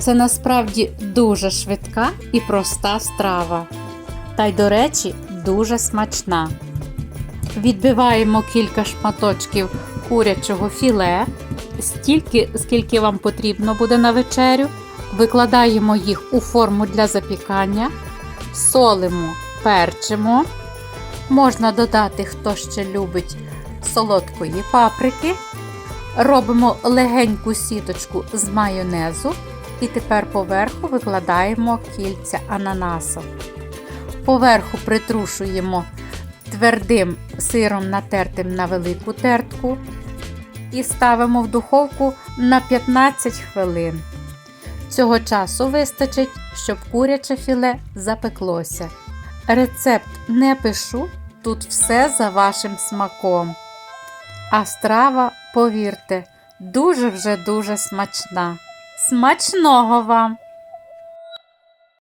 Це насправді дуже швидка і проста страва. Та й, до речі, дуже смачна. Відбиваємо кілька шматочків курячого філе, стільки, скільки вам потрібно буде на вечерю. Викладаємо їх у форму для запікання, солимо, перчимо. Можна додати, хто ще любить солодкої паприки. Робимо легеньку сіточку з майонезу і тепер поверху викладаємо кільця ананаса. Поверху притрушуємо твердим сиром натертим на велику тертку і ставимо в духовку на 15 хвилин. Цього часу вистачить, щоб куряче філе запеклося. Рецепт не пишу, тут все за вашим смаком. А страва, повірте, дуже вже дуже смачна. Смачного вам!